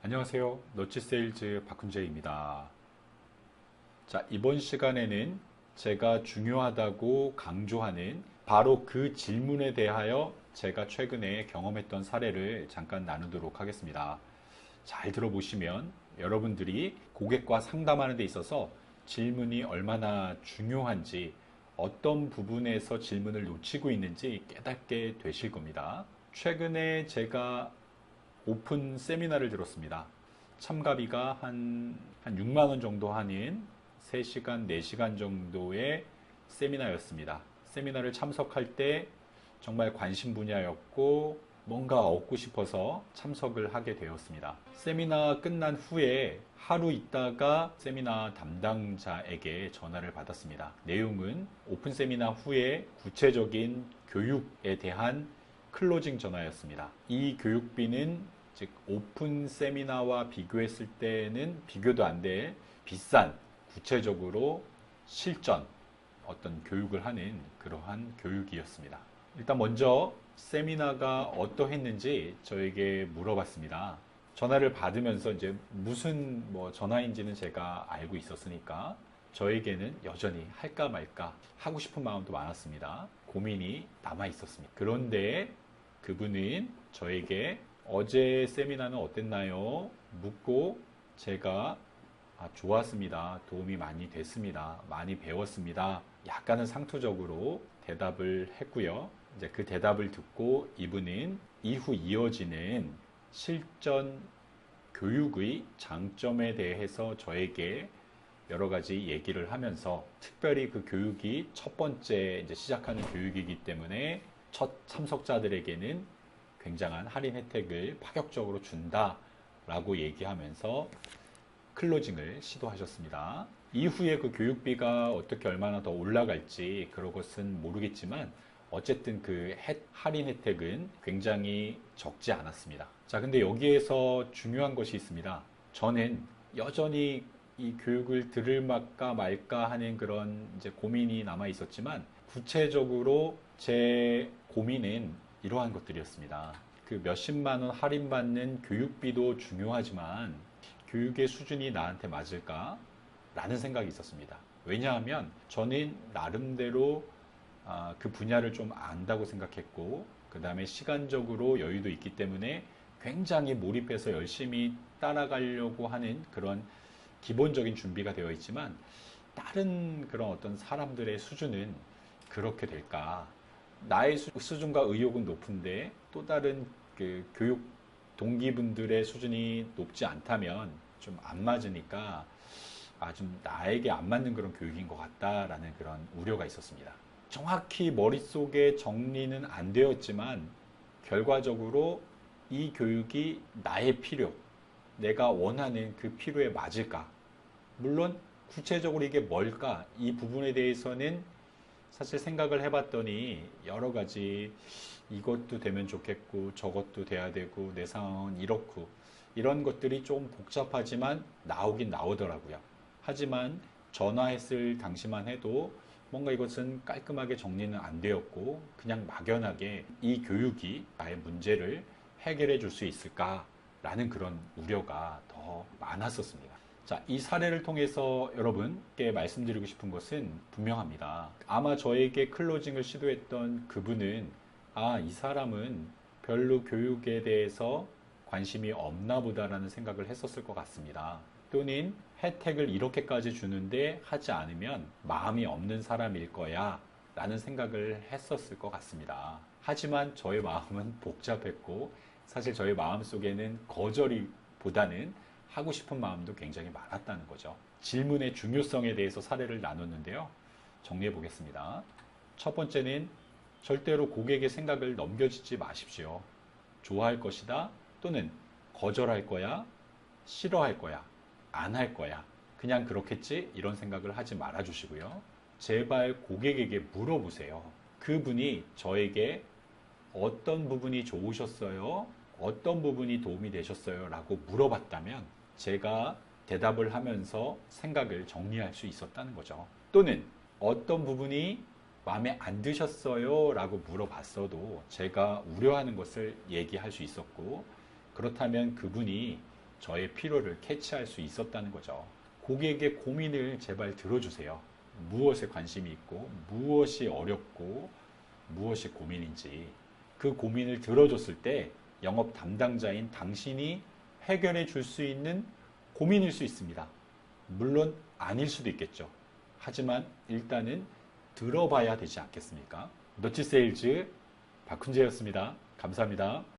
안녕하세요. 너치세일즈 박훈재입니다. 자, 이번 시간에는 제가 중요하다고 강조하는 바로 그 질문에 대하여 제가 최근에 경험했던 사례를 잠깐 나누도록 하겠습니다. 잘 들어보시면 여러분들이 고객과 상담하는 데 있어서 질문이 얼마나 중요한지 어떤 부분에서 질문을 놓치고 있는지 깨닫게 되실 겁니다. 최근에 제가 오픈 세미나를 들었습니다. 참가비가 한, 한 6만원 정도 하는 3시간, 4시간 정도의 세미나였습니다. 세미나를 참석할 때 정말 관심 분야였고 뭔가 얻고 싶어서 참석을 하게 되었습니다. 세미나 끝난 후에 하루 있다가 세미나 담당자에게 전화를 받았습니다. 내용은 오픈 세미나 후에 구체적인 교육에 대한 클로징 전화였습니다. 이 교육비는 즉 오픈 세미나와 비교했을 때는 비교도 안 될 비싼 구체적으로 실전 어떤 교육을 하는 그러한 교육이었습니다. 일단 먼저 세미나가 어떠했는지 저에게 물어봤습니다. 전화를 받으면서 이제 무슨 뭐 전화인지는 제가 알고 있었으니까 저에게는 여전히 할까 말까 하고 싶은 마음도 많았습니다. 고민이 남아 있었습니다. 그런데 그분은 저에게 어제 세미나는 어땠나요? 묻고 제가 아, 좋았습니다. 도움이 많이 됐습니다. 많이 배웠습니다. 약간은 상투적으로 대답을 했고요. 이제 그 대답을 듣고 이분은 이후 이어지는 실전 교육의 장점에 대해서 저에게 여러 가지 얘기를 하면서 특별히 그 교육이 첫 번째 이제 시작하는 교육이기 때문에 첫 참석자들에게는 굉장한 할인 혜택을 파격적으로 준다라고 얘기하면서 클로징을 시도하셨습니다. 이후에 그 교육비가 어떻게 얼마나 더 올라갈지 그런 것은 모르겠지만 어쨌든 그 할인 혜택은 굉장히 적지 않았습니다. 자, 근데 여기에서 중요한 것이 있습니다. 저는 여전히 이 교육을 들을까 말까 하는 그런 이제 고민이 남아 있었지만 구체적으로 제 고민은 이러한 것들이었습니다. 그 몇십만 원 할인받는 교육비도 중요하지만 교육의 수준이 나한테 맞을까? 라는 생각이 있었습니다. 왜냐하면 저는 나름대로 아, 그 분야를 좀 안다고 생각했고, 그 다음에 시간적으로 여유도 있기 때문에 굉장히 몰입해서 열심히 따라가려고 하는 그런 기본적인 준비가 되어 있지만, 다른 그런 어떤 사람들의 수준은 그렇게 될까? 나의 수준과 의욕은 높은데 또 다른 그 교육 동기분들의 수준이 높지 않다면 좀 안 맞으니까 아, 좀 나에게 안 맞는 그런 교육인 것 같다라는 그런 우려가 있었습니다. 정확히 머릿속에 정리는 안 되었지만 결과적으로 이 교육이 나의 필요, 내가 원하는 그 필요에 맞을까? 물론 구체적으로 이게 뭘까? 이 부분에 대해서는 사실 생각을 해봤더니 여러 가지 이것도 되면 좋겠고 저것도 돼야 되고 내 상황은 이렇고 이런 것들이 좀 복잡하지만 나오긴 나오더라고요. 하지만 전화했을 당시만 해도 뭔가 이것은 깔끔하게 정리는 안 되었고 그냥 막연하게 이 교육이 나의 문제를 해결해 줄 수 있을까라는 그런 우려가 더 많았었습니다. 자, 이 사례를 통해서 여러분께 말씀드리고 싶은 것은 분명합니다. 아마 저에게 클로징을 시도했던 그분은 아, 이 사람은 별로 교육에 대해서 관심이 없나 보다라는 생각을 했었을 것 같습니다. 또는 혜택을 이렇게까지 주는데 하지 않으면 마음이 없는 사람일 거야 라는 생각을 했었을 것 같습니다. 하지만 저의 마음은 복잡했고 사실 저의 마음 속에는 거절이 보다는 하고 싶은 마음도 굉장히 많았다는 거죠. 질문의 중요성에 대해서 사례를 나눴는데요. 정리해 보겠습니다. 첫 번째는 절대로 고객의 생각을 넘겨주지 마십시오. 좋아할 것이다 또는 거절할 거야, 싫어할 거야, 안 할 거야. 그냥 그렇겠지? 이런 생각을 하지 말아 주시고요. 제발 고객에게 물어보세요. 그분이 저에게 어떤 부분이 좋으셨어요? 어떤 부분이 도움이 되셨어요? 라고 물어봤다면 제가 대답을 하면서 생각을 정리할 수 있었다는 거죠. 또는 어떤 부분이 마음에 안 드셨어요? 라고 물어봤어도 제가 우려하는 것을 얘기할 수 있었고, 그렇다면 그분이 저의 필요를 캐치할 수 있었다는 거죠. 고객의 고민을 제발 들어주세요. 무엇에 관심이 있고, 무엇이 어렵고, 무엇이 고민인지 그 고민을 들어줬을 때 영업 담당자인 당신이 해결해 줄 수 있는 고민일 수 있습니다. 물론 아닐 수도 있겠죠. 하지만 일단은 들어봐야 되지 않겠습니까? 너치 세일즈 박훈재였습니다. 감사합니다.